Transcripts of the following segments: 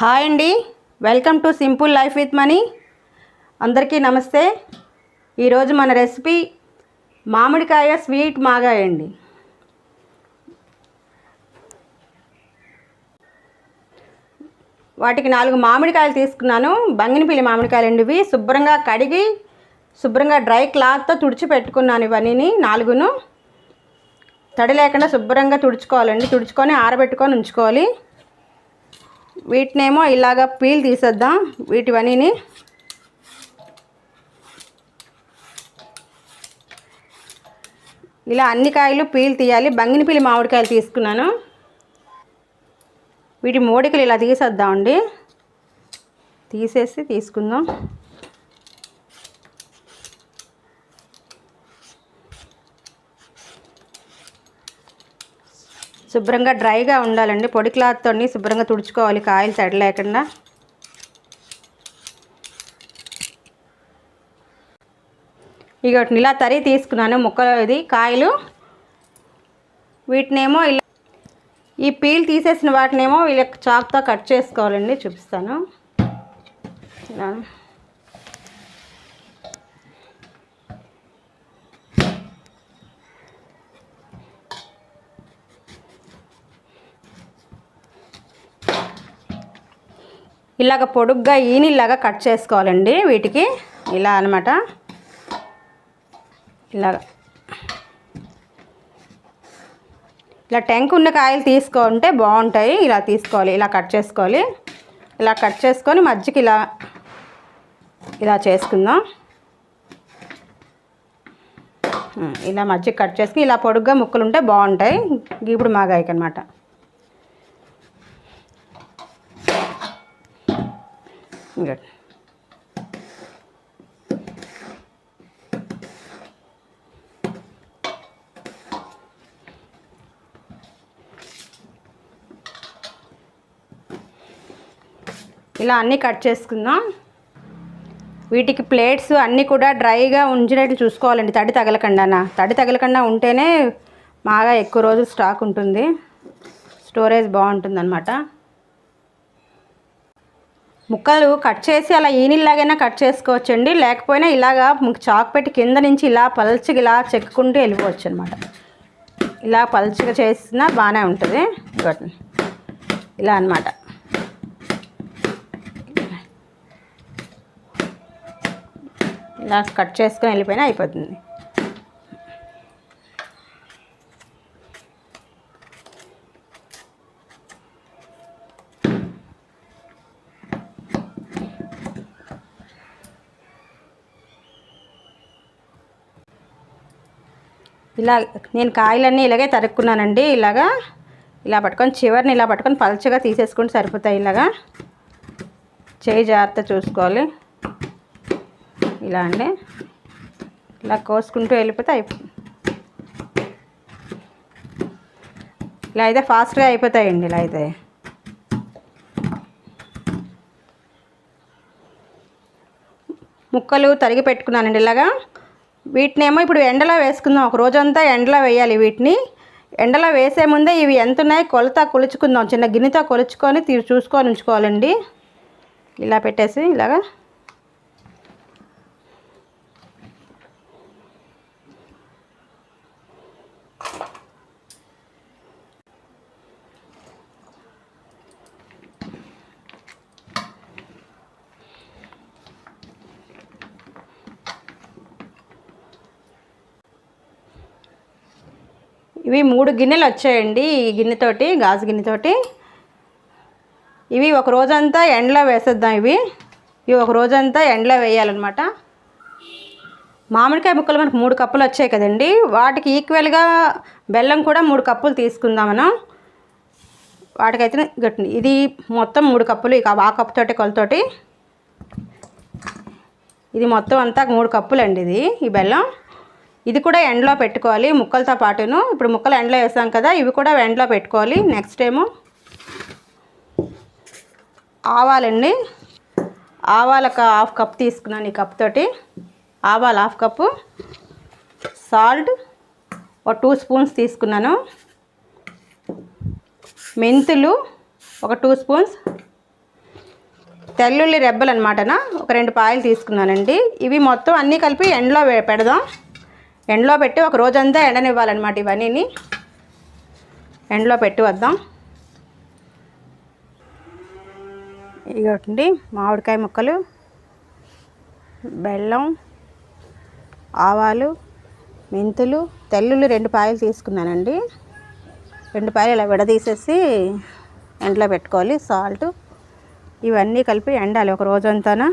Hi అండి. Welcome to simple life with money. అందరికీ నమస్తే. ఈరోజు మన రెసిపీ మామిడికాయ స్వీట్ మాగాయ అండి. వాటికి నాలుగు మామిడికాయలు తీసుకున్నాను. బంగినపిల్లి మామిడికాయలు అండి ఇవి శుభ్రంగా కడిగి శుభ్రంగా డ్రై క్లాత్తో తుడిచి పెట్టుకున్నాను ఇవన్నీ నాలుగును. తడి లేకుండా శుభ్రంగా తుడుచుకోవాలండి. తుడుచుకొని ఆరబెట్టుకొని ఉంచుకోవాలి. వీటినేమో ఇలాగ పీల్ తీసేద్దాం. వీటివన్నీ ఇలా అన్ని కాయలు పీల్ తీయాలి. బంగినపీలి మామిడికాయలు తీసుకున్నాను. వీటి మోడికలు ఇలా తీసేద్దామండి. తీసేసి తీసుకుందాం. శుభ్రంగా డ్రైగా ఉండాలండి. పొడి క్లాత్తో శుభ్రంగా తుడుచుకోవాలి. కాయలు తడి లేకుండా ఇక ఇలా తరి తీసుకున్నాను ముక్కలు ఇది. కాయలు. వీటినేమో ఇలా ఈ పీల్ తీసేసిన వాటినేమో వీళ్ళ చాక్తో కట్ చేసుకోవాలండి. చూపిస్తాను. ఇలా. ఇలాగ పొడుగ్గా ఈనిలాగా కట్ చేసుకోవాలండి వీటికి. ఇలా అనమాట ఇలాగ. ఇలా టెంక్ ఉన్న కాయలు తీసుకుంటే బాగుంటాయి. ఇలా తీసుకోవాలి ఇలా కట్ చేసుకోవాలి. ఇలా కట్ చేసుకొని మధ్యకి ఇలా ఇలా చేసుకుందాం. ఇలా మధ్యకి కట్ చేసుకుని ఇలా పొడుగ్గా ముక్కలు ఉంటే బాగుంటాయి. ఇప్పుడు మాగాయకి అనమాట ఇంకా ఇలా అన్నీ కట్ చేసుకుందాం. వీటికి ప్లేట్స్ అన్నీ కూడా డ్రైగా ఉంచినట్లు చూసుకోవాలండి తడి తగలకుండా తడి తగలకుండా ఉంటేనే బాగా ఎక్కువ రోజులు స్టాక్ ఉంటుంది. స్టోరేజ్ బాగుంటుందన్నమాట. ముక్కలు కట్ చేసి అలా ఈనిల్లాగైనా కట్ చేసుకోవచ్చండి. లేకపోయినా ఇలాగా చాక్ పెట్టి కింద నుంచి ఇలా పల్చగా ఇలా చెక్కుంటూ వెళ్ళిపోవచ్చు అనమాట ఇలా పల్చగా చేసినా బాగానే ఉంటుంది. ఇలా అనమాట ఇలా కట్ చేసుకొని వెళ్ళిపోయినా అయిపోతుంది. ఇలా నేను కాయలన్నీ ఇలాగే తరుక్కున్నానండి ఇలాగా ఇలా పట్టుకొని చివరిని ఇలా పట్టుకొని పలచగా తీసేసుకుంటే సరిపోతాయి ఇలాగా. చేయి జాగ్రత్త చూసుకోవాలి. ఇలా అండి. ఇలా కోసుకుంటూ వెళ్ళిపోతే అయిపో ఇలా అయితే ఫాస్ట్గా అయిపోతాయండి ఇలా అయితే. ముక్కలు తరిగి పెట్టుకున్నానండి ఇలాగా. వీటినేమో ఇప్పుడు ఎండలో వేసుకుందాం. ఒక రోజంతా ఎండలో వేయాలి వీటిని. ఎండలో వేసే ముందే ఇవి ఎంత ఉన్నాయి కొలత కొలుచుకుందాం. చిన్న గిన్నెతో కొలుచుకొని తీరు చూసుకొని ఉంచుకోవాలండి. ఇలా పెట్టేసి ఇలాగా ఇవి మూడు గిన్నెలు వచ్చాయండి ఈ గిన్నెతోటి గాజు గిన్నెతోటి. ఇవి ఒక రోజంతా ఎండలో వేసేద్దాం ఇవి. ఇవి ఒక రోజంతా ఎండలో వేయాలన్నమాట. మామిడికాయ ముక్కలు మనకు మూడు కప్పులు వచ్చాయి కదండి. వాటికి ఈక్వల్గా బెల్లం కూడా మూడు కప్పులు తీసుకుందాం మనం. వాటికైతే గట్టి ఇది మొత్తం మూడు కప్పులు ఇక ఆ కప్పుతోటి కొలతోటి. ఇది మొత్తం అంతా మూడు కప్పులు అండి ఇది ఈ బెల్లం. ఇది కూడా ఎండలో పెట్టుకోవాలి ముక్కలతో పాటును. ఇప్పుడు ముక్కలు ఎండలో వేసాం కదా ఇవి కూడా ఎండలో పెట్టుకోవాలి. నెక్స్ట్ ఏమో ఆవాలండి. ఆవాలు ఒక హాఫ్ కప్ తీసుకున్నాను ఈ కప్ తోటి. ఆవాలు హాఫ్ కప్పు. సాల్ట్ ఒక టూ స్పూన్స్ తీసుకున్నాను. మెంతులు ఒక టూ స్పూన్స్. తెల్లుల్లి రెబ్బలు అనమాటనా ఒక రెండు పాయలు తీసుకున్నానండి. ఇవి మొత్తం అన్నీ కలిపి ఎండలో పెడదాం. ఎండలో పెట్టి ఒక రోజంతా ఎండనివ్వాలన్నమాట ఇవన్నీ ఎండలో పెట్టి వద్దాం. ఇగోటండి మామిడికాయ ముక్కలు బెల్లం ఆవాలు మెంతులు తెల్లుల్లి రెండు పాయలు తీసుకున్నానండి. రెండు పాయలు ఇలా విడదీసేసి ఎండలో పెట్టుకోవాలి సాల్ట్. ఇవన్నీ కలిపి ఎండాలి ఒక రోజంతానా.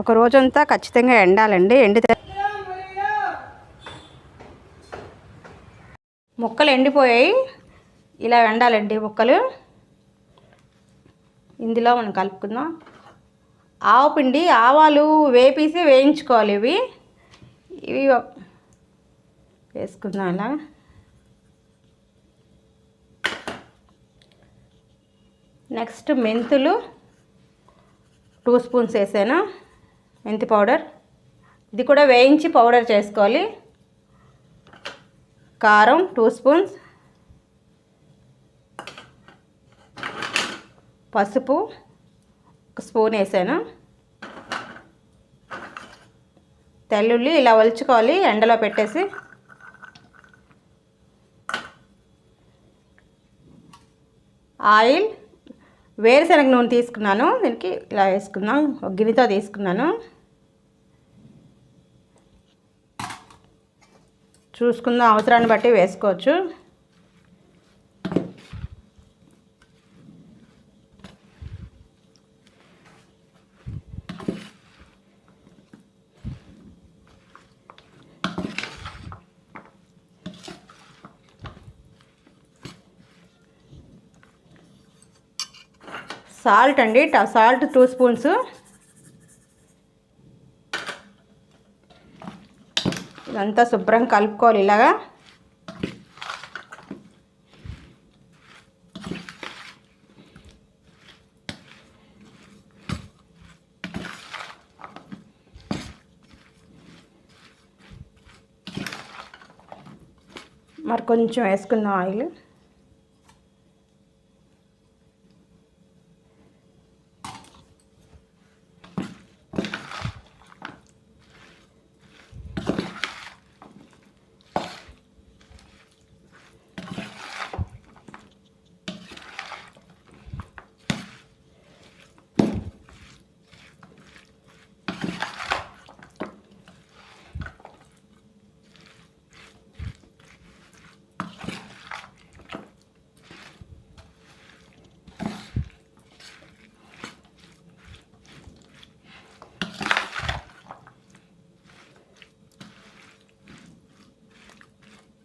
ఒక రోజంతా ఖచ్చితంగా ఎండాలండి. ఎండితే ముక్కలు ఎండిపోయాయి. ఇలా ఎండాలండి ముక్కలు. ఇందులో మనం కలుపుకుందాం. ఆవు పిండి ఆవాలు వేపేసి వేయించుకోవాలి ఇవి. ఇవి వేసుకుందాం ఇలా నెక్స్ట్ మెంతులు. టూ స్పూన్స్ వేసాను. మెంతి పౌడర్. ఇది కూడా వేయించి పౌడర్ చేసుకోవాలి. కారం టూ స్పూన్స్. పసుపు ఒక స్పూన్ వేసాను. తెల్లుల్లి ఇలా ఒలుచుకోవాలి ఎండలో పెట్టేసి. ఆయిల్ వేరుశనగ నూనె తీసుకున్నాను. దీనికి ఇలా వేసుకుందాం ఒక గిన్నెతో తీసుకున్నాను చూసుకుందాం అవసరాన్ని బట్టి వేసుకోవచ్చు. సాల్ట్ అండి. ట- సాల్ట్ టూ స్పూన్స్. ఇదంతా శుభ్రం కలుపుకోవాలి ఇలాగా. మరి కొంచెం వేసుకుందాం ఆయిల్.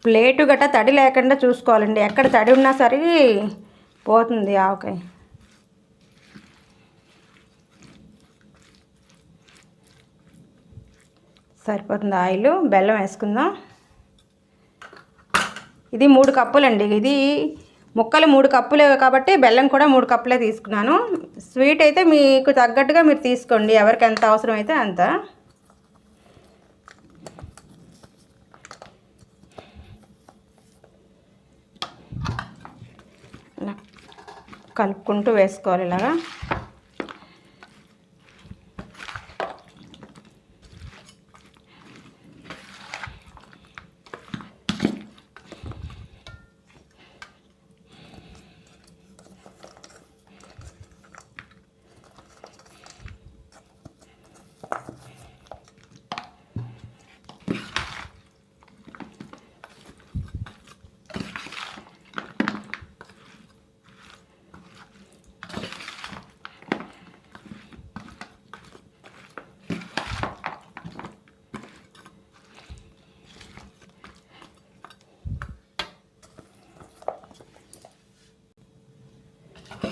ప్లేటు గట్ట తడి లేకుండా చూసుకోవాలండి. ఎక్కడ తడి ఉన్నా సరే పోతుంది ఆవకాయ. సరిపోతుంది ఆయిల్ బెల్లం వేసుకుందాం. ఇది మూడు కప్పులండి. ఇది ముక్కలు మూడు కప్పులే కాబట్టి బెల్లం కూడా మూడు కప్పులే తీసుకున్నాను. స్వీట్ అయితే మీకు తగ్గట్టుగా మీరు తీసుకోండి. ఎవరికి ఎంత అవసరం అయితే అంత. కలుపుకుంటూ వేసుకోవాలి ఇలాగా.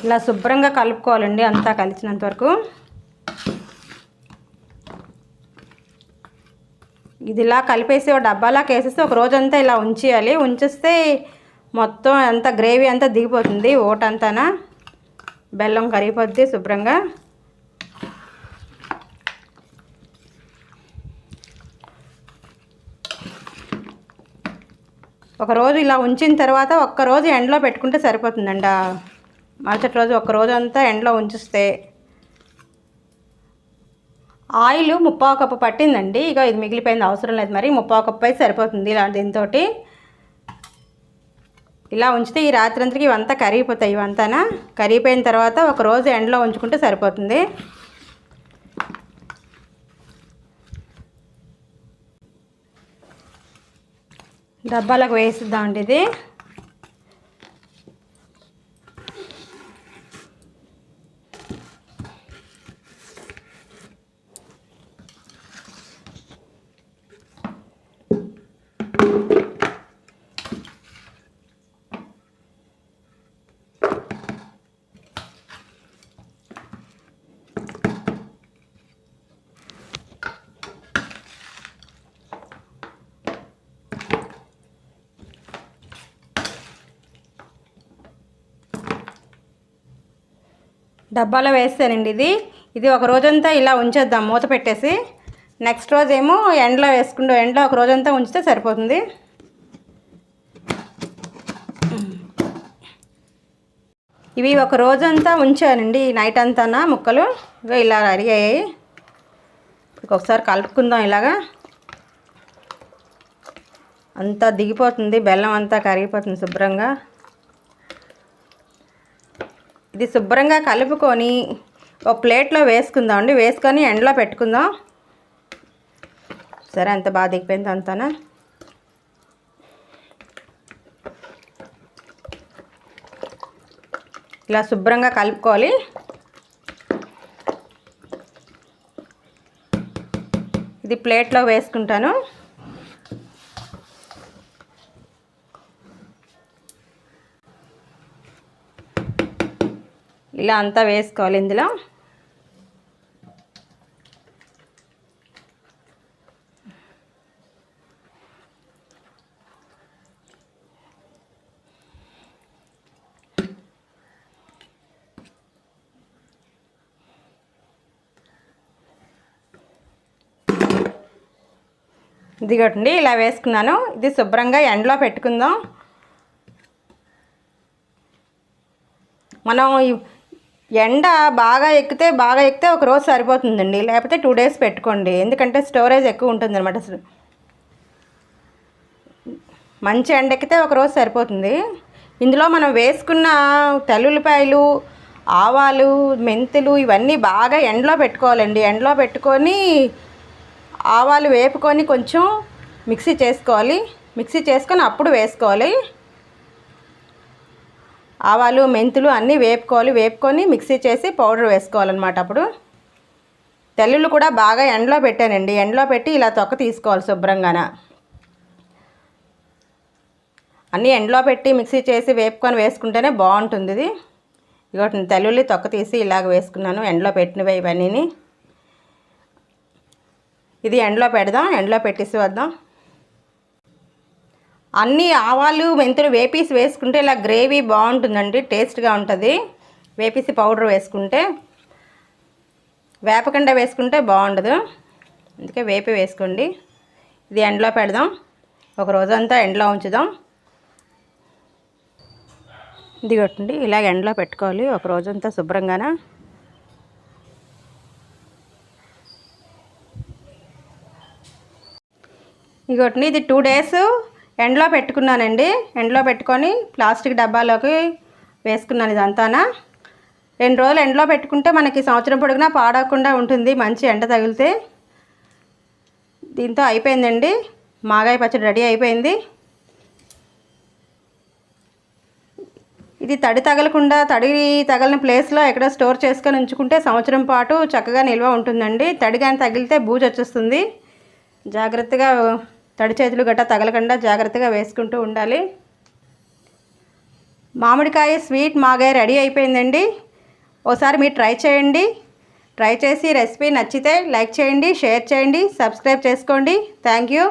ఇలా శుభ్రంగా కలుపుకోవాలండి అంతా కలిసినంత వరకు. ఇది ఇలా కలిపేసి ఒక డబ్బాలాకి వేసేసి ఒక రోజంతా ఇలా ఉంచేయాలి. ఉంచేస్తే మొత్తం అంతా గ్రేవీ అంతా దిగిపోతుంది ఓటంతానా. బెల్లం కరిగిపోద్ది శుభ్రంగా. ఒకరోజు ఇలా ఉంచిన తర్వాత ఒక్క రోజు ఎండలో పెట్టుకుంటే సరిపోతుందండి మరుసటి రోజు ఒక రోజు అంతా ఎండలో ఉంచిస్తే ఆయిల్ ముప్పావు కప్పు పట్టిందండి. ఇక ఇది మిగిలిపోయింది అవసరం లేదు మరి. ముప్పావు కప్పు అయితే సరిపోతుంది ఇలా దీంతో ఇలా ఉంచితే ఈ రాత్రంతరికి ఇవంతా కరిగిపోతాయి ఇవంతానా? కరిగిపోయిన తర్వాత ఒక రోజు ఎండలో ఉంచుకుంటే సరిపోతుంది. డబ్బాలకు వేసిద్దామండి ఇది. డబ్బాలో వేస్తానండి ఇది. ఇది ఒక రోజంతా ఇలా ఉంచేద్దాం మూత పెట్టేసి. నెక్స్ట్ రోజు ఏమో ఎండలో వేసుకుంటూ ఎండలో ఒక రోజంతా ఉంచితే సరిపోతుంది. ఇవి ఒక రోజంతా ఉంచానండి నైట్ అంతా ముక్కలు. ఇలా రెడీ అయ్యాయి. ఒకసారి కలుపుకుందాం ఇలాగా. అంతా దిగిపోతుంది బెల్లం అంతా కరిగిపోతుంది శుభ్రంగా. ఇది శుభ్రంగా కలుపుకొని ఒక ప్లేట్లో వేసుకుందాం అండి వేసుకొని ఎండలో పెట్టుకుందాం. సరే అంత బాగా దిగిపోయింది అంతనా? ఇలా శుభ్రంగా కలుపుకోవాలి. ఇది ప్లేట్లో వేసుకుంటాను. ఇలా అంతా వేసుకోవాలి ఇందులో. ఇదిగోటండి ఇలా వేసుకున్నాను. ఇది శుభ్రంగా ఎండలో పెట్టుకుందాం. మనం ఎండ బాగా ఎక్కితే బాగా ఎక్కితే ఒక రోజు సరిపోతుందండి. లేకపోతే టూ డేస్ పెట్టుకోండి. ఎందుకంటే స్టోరేజ్ ఎక్కువ ఉంటుంది అనమాట అసలు. మంచి ఎండ ఎక్కితే ఒక రోజు సరిపోతుంది. ఇందులో మనం వేసుకున్న తెల్లుల్లిపాయలు ఆవాలు మెంతులు ఇవన్నీ బాగా ఎండలో పెట్టుకోవాలండి. ఎండలో పెట్టుకొని ఆవాలు వేపుకొని కొంచెం మిక్సీ చేసుకోవాలి. మిక్సీ చేసుకొని అప్పుడు వేసుకోవాలి. ఆవాలు మెంతులు అన్నీ వేపుకోవాలి. వేపుకొని మిక్సీ చేసి పౌడర్ వేసుకోవాలన్నమాట అప్పుడు. తెల్లుళ్ళు కూడా బాగా ఎండలో పెట్టానండి. ఎండలో పెట్టి ఇలా తొక్క తీసుకోవాలి శుభ్రంగాన. అన్నీ ఎండలో పెట్టి మిక్సీ చేసి వేపుకొని వేసుకుంటేనే బాగుంటుంది ఇది. ఇగోటి తెల్లుల్లి తొక్క తీసి ఇలాగ వేసుకున్నాను. ఎండలో పెట్టినవి ఇవన్నీ ఇది ఎండలో పెడదాం. ఎండలో పెట్టేసి వద్దాం. అన్ని ఆవాలు మెంతులు వేపీసి వేసుకుంటే ఇలా గ్రేవీ బాగుంటుందండి టేస్ట్గా ఉంటుంది. వేపీసి పౌడర్ వేసుకుంటే వేపకుండా వేసుకుంటే బాగుండదు. అందుకే వేపి వేసుకోండి. ఇది ఎండలో పెడదాం. ఒక రోజంతా ఎండలో ఉంచుదాం. ఇది కొట్టండి ఇలాగ ఎండలో పెట్టుకోవాలి. ఒక రోజంతా శుభ్రంగాన? ఇగోటిని ఇది టూ డేస్ ఎండలో పెట్టుకున్నానండి. ఎండలో పెట్టుకొని ప్లాస్టిక్ డబ్బాలోకి వేసుకున్నాను ఇదంతానా. రెండు రోజులు ఎండలో పెట్టుకుంటే మనకి సంవత్సరం పొడుగునా పాడకుండా ఉంటుంది మంచి ఎండ తగిలితే. దీంతో అయిపోయిందండి. మాగాయ పచ్చడి రెడీ అయిపోయింది. ఇది తడి తగలకుండా తడి తగలని ప్లేస్లో ఎక్కడ స్టోర్ చేసుకొని ఉంచుకుంటే సంవత్సరం పాటు చక్కగా నిల్వ ఉంటుందండి. తడి కానీ తగిలితే బూజు వచ్చేస్తుంది. జాగ్రత్తగా తడి చేతులు గట్ట తగలకుండా జాగ్రత్తగా వేసుకుంటూ ఉండాలి. మామిడికాయ స్వీట్ మాగాయ రెడీ అయిపోయిందండి. ఓసారి మీరు ట్రై చేయండి. ట్రై చేసి రెసిపీ నచ్చితే లైక్ చేయండి షేర్ చేయండి సబ్స్క్రైబ్ చేసుకోండి. Thank you.